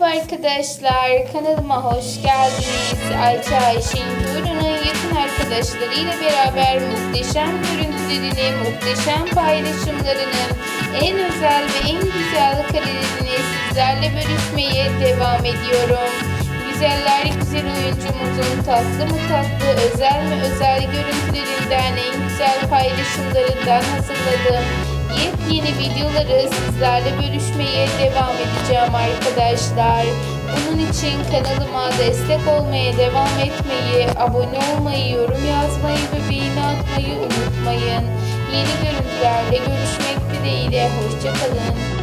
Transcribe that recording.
Merhaba arkadaşlar, kanalıma hoş geldiniz. Ayça Ayşe'nin Tuğrun'un yakın arkadaşlarıyla beraber muhteşem görüntülerini, muhteşem paylaşımlarını, en özel ve en güzel karelerini sizlerle bölüşmeye devam ediyorum. Güzeller güzel oyuncumuzun tatlı mı tatlı, özel mi özel görüntülerinden, en güzel paylaşımlarından hazırladım. Yepyeni videoları sizlerle bölüşmeye devam edeceğim arkadaşlar. Bunun için kanalıma destek olmaya devam etmeyi, abone olmayı, yorum yazmayı ve beğeni atmayı unutmayın. Yeni görüntülerle görüşmek dileğiyle. Hoşçakalın.